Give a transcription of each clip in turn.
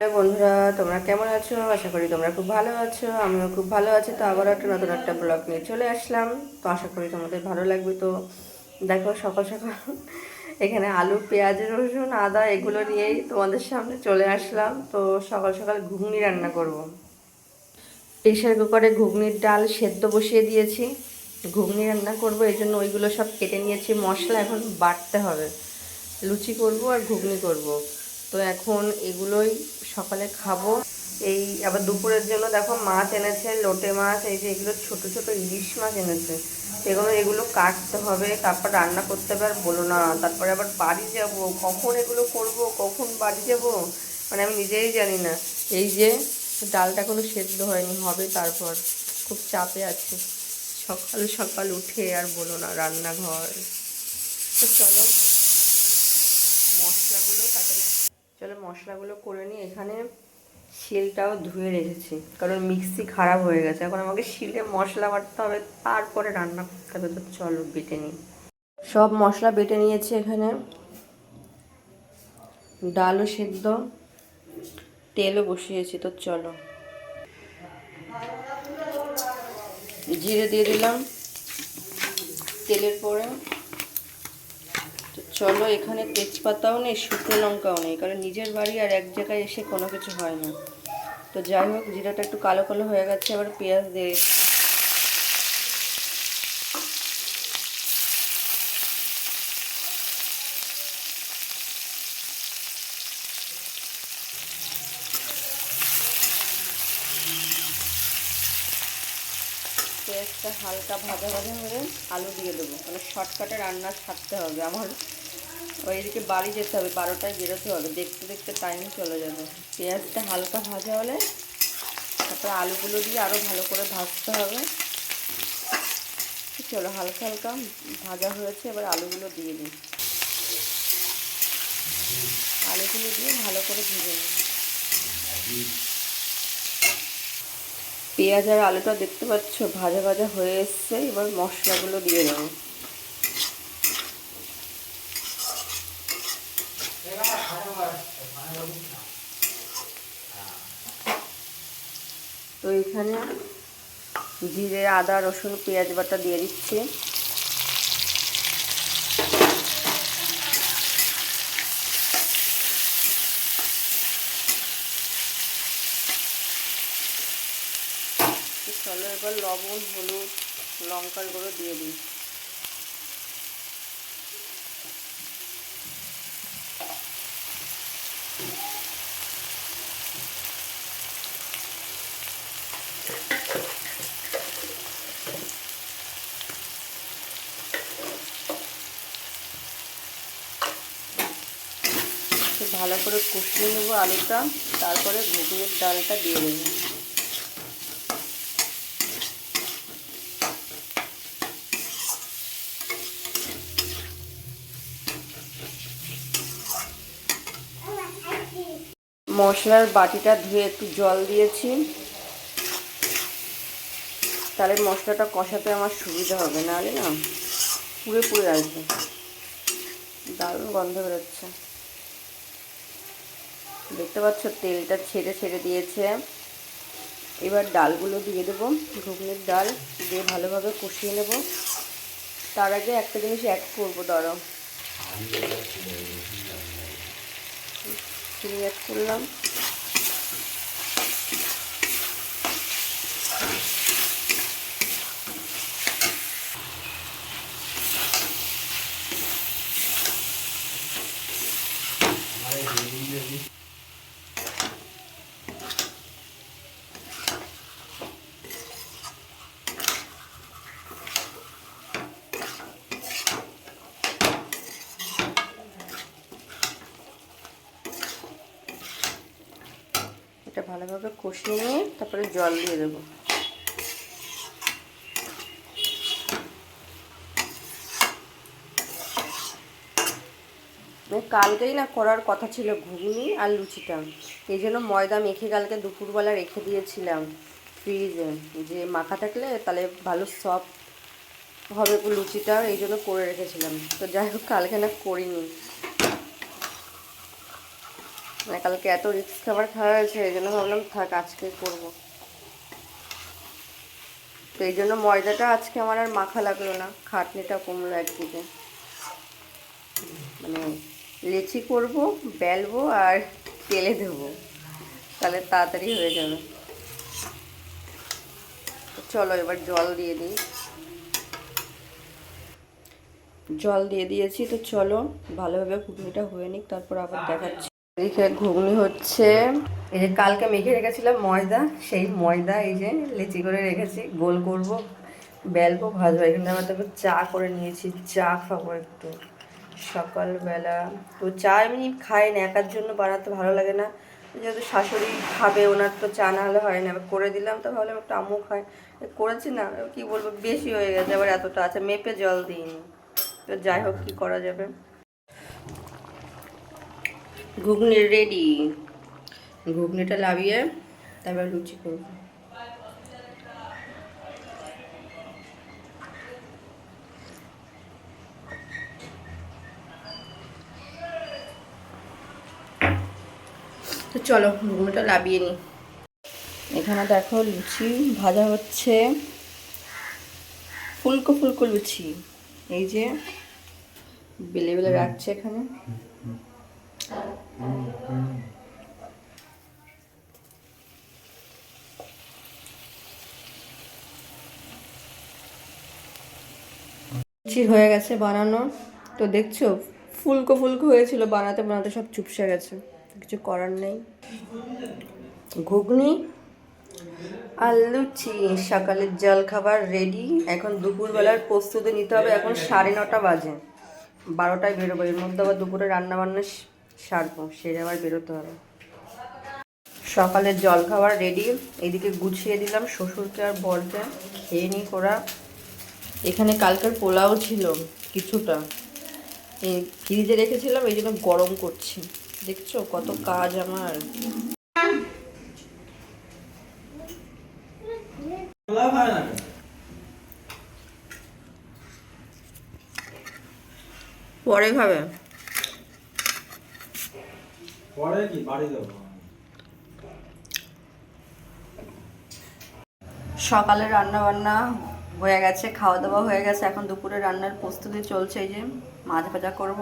Hello বন্ধুরা, তোমরা কেমন আছো? আশা করি তোমরা খুব ভালো আছো, আমিও খুব ভালো আছি। তো আবার একটা নতুন একটা ব্লগ নিয়ে চলে আসলাম। তো আশা করি তোমাদের ভালো লাগবে। তো দেখো, সকাল সকাল এখানে আলু, পেঁয়াজ, রসুন, আদা এগুলো নিয়েই তোমাদের সামনে চলে আসলাম। তো সকাল সকাল ঘুগনি রান্না করব। প্রেশার কুকারে ঘুগনির ডাল সেদ্ধ বসিয়ে দিয়েছি। ঘুগনি রান্না করব এই জন্য ওইগুলো সব কেটে নিয়েছি। মশলা এখন বাটতে হবে। লুচি করব আর ঘুগনি করব। তো এখন এগুলোই সকালে খাব। এই আবার দুপুরের জন্য দেখো মাছ এনেছে, লোটে মাছ, এই যে এগুলো ছোট ছোট ইলিশ মাছ এনেছে। এগুলো এগুলো কাটতে হবে, তারপর রান্না করতে হবে, আর বলো না। তারপরে আবার বাড়ি যাব, কখন এগুলো করব, কখন বাড়ি যাব? মানে আমি নিজেই জানি না। এই যে ডালটা কোনো সেদ্ধ হয়নি, হবে তারপর। খুব চাপে আছি। সকাল সকাল উঠে আর বলো না, রান্নাঘর। তো চলো, মশলাগুলো তাড়াতাড়ি চলো মশলাগুলো করে নিই এখানে শিলটাও ধুয়ে রেখেছি। কারণ মিক্সি খারাপ হয়ে গেছে। এখন আমাকে শিলে মশলা বাটতে হবে, তারপরে রান্না করতে হবে। তো চলো বেটে নিই। সব মশলা বেটে নিয়েছি এখানে। ডালও সেদ্ধ। তেলও বসিয়েছি, তো চলো। জিরে দিয়ে দিলাম। তেলের পরে চলো, এখানে তেজপাতাও নেই, শুকনো লঙ্কাও নেই। কারণ নিজের বাড়ি আর এক জায়গায় এসে কোনো কিছু হয় না। তো যাই হোক, জিরাটা একটু কালো কালো হয়ে গেছে আবার পেঁয়াজ দিয়ে পেঁয়াজটা হালকা ভাজা ভাজা হলে আলু দিয়ে দেবো। মানে শর্টকাটে রান্না ছাড়তে হবে আমার। ওইদিকে বাড়ি যেতে হবে, বারোটায় বেরোতে হবে। দেখতে দেখতে টাইম চলে যাবে। পেঁয়াজটা হালকা ভাজা হলে তারপরে আলুগুলো দিয়ে আরও ভালো করে ভাজতে হবে। চলো, হালকা হালকা ভাজা হয়েছে, এবার আলুগুলো দিয়ে দিই। আলুগুলো দিয়ে ভালো করে ভেজে নিই। পেঁয়াজ আর আলুটা দেখতে পাচ্ছ, ভাজা ভাজা হয়ে এসছে, এবার মশলাগুলো দিয়ে দেবো। তো এখানে জিরে, আদা, রসুন, পেঁয়াজ বাটা দিয়ে দিচ্ছি। চলো এবার লবণ, হলুদ, লঙ্কার গুঁড়ো দিয়ে দিই। ভালো করে কষিয়ে নেব আলুটা, তারপরে ঘুগনির ডালটা দিয়ে দেবো। মশলার বাটিটা ধুয়ে একটু জল দিয়েছি। তাহলে মশলাটা কষাতে আমার সুবিধা হবে, নাহলে না পুড়ে পুড়ে আসবে দারুণ গন্ধ বেরোচ্ছে। দেখতে পাচ্ছ তেলটা ছেড়ে ছেড়ে দিয়েছে। এবার ডালগুলো দিয়ে দেবো ঘুগনির ডাল দিয়ে ভালোভাবে কষিয়ে নেব। তার আগে একটা জিনিস অ্যাড করব ধরো চিনি অ্যাড করলাম। ভালোভাবে কষিয়ে নিয়ে তারপরে জল দিয়ে দেবো। কালকেই না করার কথা ছিল ঘুগনি আর লুচিটা। এই জন্য ময়দা মেখে কালকে দুপুরবেলা রেখে দিয়েছিলাম ফ্রিজে। যে মাখা থাকলে তাহলে ভালো সফট হবে লুচিটা, এই জন্য করে রেখেছিলাম। তো যাই হোক, কালকে না করিনি। মানে কালকে এত রিক্স খাবার খাওয়া হয়েছে, এই জন্য ভাবলাম থাক আজকে করব। তো এই জন্য ময়দাটা আজকে আমার আর মাখা লাগল না, খাটনিটা কমলো একদিকে। মানে লেচি করব, বেলবো আর তেলে দেবো। তাহলে তাড়াতাড়ি হয়ে যাবে। চলো এবার জল দিয়ে দিই। জল দিয়ে দিয়েছি, তো চলো ভালোভাবে ঘুগনিটা হয়ে নিক, তারপর আবার দেখাচ্ছি। এদিকে ঘুগনি হচ্ছে। এই যে কালকে মেখে রেখেছিলাম ময়দা, সেই ময়দা এই যে লেচি করে রেখেছি, গোল করব, বেলবো, ভাজবো। এখানে আমার তারপর চা করে নিয়েছি, চা খাব একটু। সকালবেলা তো চা এমনি খাই না, একার জন্য বানাতে ভালো লাগে না। যেহেতু শাশুড়ি খাবে, ওনার তো চা না হলে হয় না, এবার করে দিলাম তো ভাবলাম একটু আম্মু খায়। করেছি না, কি বলব, বেশি হয়ে গেছে, আবার এতটা আছে, মেপে জল দিইনি। তো যাই হোক, কি করা যাবে। ঘুগনি রেডি ঘুগনিটা লাভিয়ে তারপর লুচি করব। তো চলো ঘুগনিটা লাভিয়ে নিই এখানে দেখো লুচি ভাজা হচ্ছে ফুলকো ফুলকো লুচি। এই যে বেলে বেলে রাখছে এখানে। হয়ে গেছে বানানো। তো দেখছ, ফুলকো ফুলকো হয়েছিল বানাতে বানাতে সব চুপসে গেছে। কিছু করার নেই। ঘুগনি আর লুচি সকালের জল খাবার রেডি এখন দুপুরবেলার প্রস্তুতি নিতে হবে। এখন সাড়ে নটা বাজে। বারোটায় বেরোবো। এর মধ্যে আবার দুপুরে রান্না বান্না সারবো সেরে আবার বেরোতে হবে। সকালের জল খাবার রেডি এদিকে গুছিয়ে দিলাম শ্বশুরকে আর বরকে। খেয়ে নিই ওরা। এখানে কালকের পোলাও ছিল কিছুটা। এই ফ্রিজে রেখেছিলাম এই জন্য গরম করছি। দেখছ কত কাজ আমার। পরে খাবে। পরে কি বাড়ি সকালে রান্না বান্না হয়ে গেছে খাওয়া দাওয়া হয়ে গেছে। এখন দুপুরে রান্নার প্রস্তুতি চলছে এই যে মাছ ভাজা করব।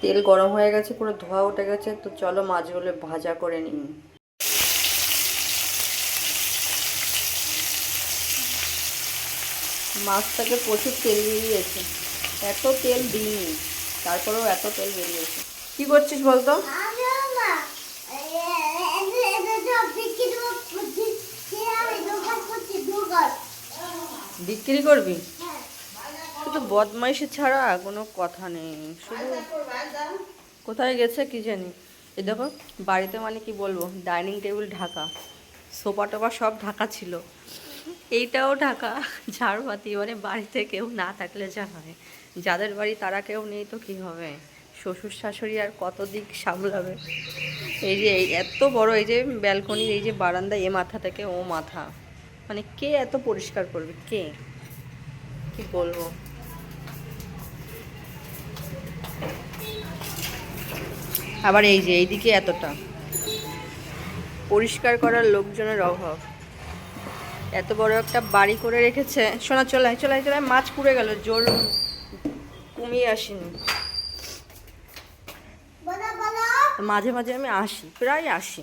তেল গরম হয়ে গেছে, পুরো ধোয়া উঠে গেছে। তো চলো মাছগুলো ভাজা করে নিই। মাছটাকে প্রচুর তেল বেরিয়েছে। এত তেল দিইনি তারপরেও এত তেল বেরিয়েছে। কি করছিস বলতো? বিক্রি করবি? শুধু বদমাইশি ছাড়া কোনো কথা নেই। শুধু কোথায় গেছে কি জানি? এই দেখো, বাড়িতে মানে কি বলব, ডাইনিং টেবিল ঢাকা, সোফা টোফা সব ঢাকা ছিল। এইটাও ঢাকা ঝাড়বাতি মানে বাড়িতে কেউ না থাকলে যা হয়। যাদের বাড়ি তারা কেউ নেই তো কি হবে? শ্বশুর শাশুড়ি আর কত দিক সামলাবে? এই যে এত বড় এই যে ব্যালকনির এই যে বারান্দা এ মাথা থেকে ও মাথা মানে কে এত পরিষ্কার করবে? কে? কি বলব? আবার এই যে এইদিকে এতটা। পরিষ্কার করার লোকজনের অভাব। এত বড় একটা বাড়ি করে রেখেছে। শোনা চলে চলে চলে মাছ পুড়ে গেল জোর কমিয়ে আসিনি। মাঝে মাঝে আমি আসি, প্রায় আসি।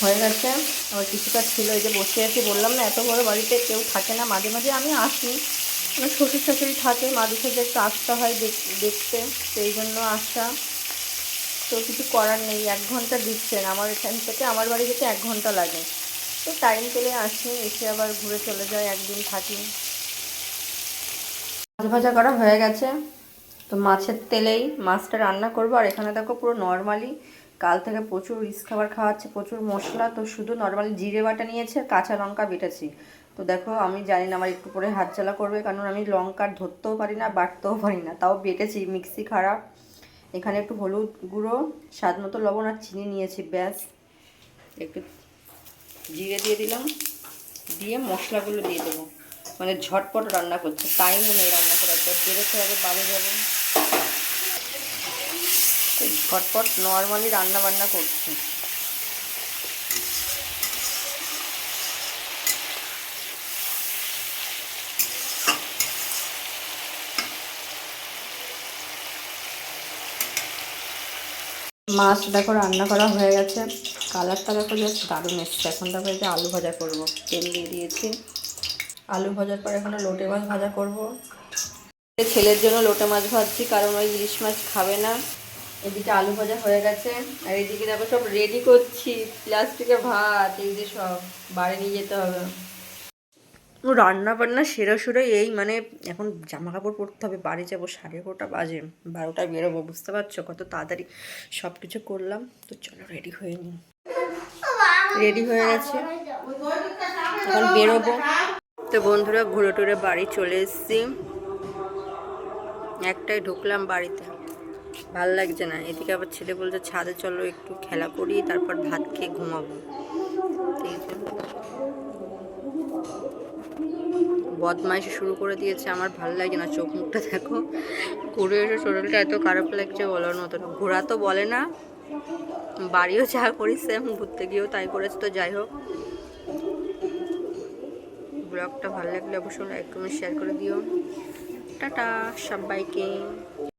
হয়ে গেছে। আবার কিছুটা ছিল, এই যে বসে আছি, বললাম না, এত বড় বাড়িতে কেউ থাকে না, মাঝে মাঝে আমি আসি। আমার শ্বশুর শাশুড়ি থাকে, মাঝে সাঝে একটু আসতে হয় দেখ- দেখতে, সেই জন্য আসা। তো কিছু করার নেই, এক ঘণ্টা দিচ্ছেন আমার এখান থেকে, আমার বাড়ি যেতে এক ঘণ্টা লাগে। তো টাইম পেলে আসি, এসে আবার ঘুরে চলে যায় একদিন থাকি। মাছ ভাজা করা হয়ে গেছে। তো মাছের তেলেই মাছটা রান্না করব। আর এখানে দেখো পুরো নর্মালি, কাল থেকে প্রচুর রিস খাবার খাওয়াচ্ছে, প্রচুর মশলা। তো শুধু নর্মালি জিরে বাটা নিয়েছে, কাঁচা লঙ্কা বেটেছি। তো দেখো, আমি জানি না আমার একটু পরে হাত জ্বালা করবে, কারণ আমি লঙ্কার ধরতেও পারি না, বাটতেও পারি না। তাও বেটেছি, মিক্সি খারাপ। এখানে একটু হলুদ গুঁড়ো, স্বাদ মতো লবণ আর চিনি নিয়েছি, ব্যাস। একটু জিরে দিয়ে দিলাম, দিয়ে মশলাগুলো দিয়ে দেবো। মানে ঝটপট রান্না করছে টাইমও নেই রান্না করার পর বেরোতে হবে, বাড়ি যাব। ঝটপট নর্মালি রান্না বান্না করছে। মাছ দেখো রান্না করা হয়ে গেছে। কালারটা দেখো জাস্ট দারুণ এসছে। এখন তারপরে যে আলু ভাজা করব। তেল দিয়ে দিয়েছি। আলু ভাজার পর এখানে লোটে মাছ ভাজা করব। ছেলের জন্য লোটে মাছ ভাজছি, কারণ ওই ইলিশ মাছ খাবে না। এদিকে আলু ভাজা হয়ে গেছে। আর এদিকে দেখো সব রেডি করছি। প্লাস্টিকে ভাত, এই যে সব। বাড়ি নিয়ে যেতে হবে। রান্না বান্না সেরা সুরে এই মানে এখন জামা কাপড় পরতে হবে। বাড়ি যাব সাড়ে এগারোটা বাজে। বারোটায় বেরোবো, বুঝতে পারছ? কত তাড়াতাড়ি সব কিছু করলাম। তো চলো রেডি হয়ে নিই। রেডি হয়ে গেছে। এখন বেরোবো। তো বন্ধুরা, ঘুরে টুরে বাড়ি চলে এসেছি। একটাই ঢুকলাম বাড়িতে। ভালো লাগছে না। এদিকে আবার ছেলে বলছে, ছাদে চলো, একটু খেলা করি, তারপর ভাত খেয়ে ঘুমাবো। বদমাইশি শুরু করে দিয়েছে। আমার ভালো লাগে না চোখ মুখটা, দেখো। ঘুরে এসে শরীরটা এত খারাপ লাগছে বলার মতো না। ঘোরা তো বলে না। বাড়িও যা করেছে সেম ঘুরতে গিয়েও তাই করেছে, তো যাই হোক। ব্লগটা ভালো লাগলে অবশ্যই লাইক কমেন্ট শেয়ার করে দিও। টাটা সবাইকে।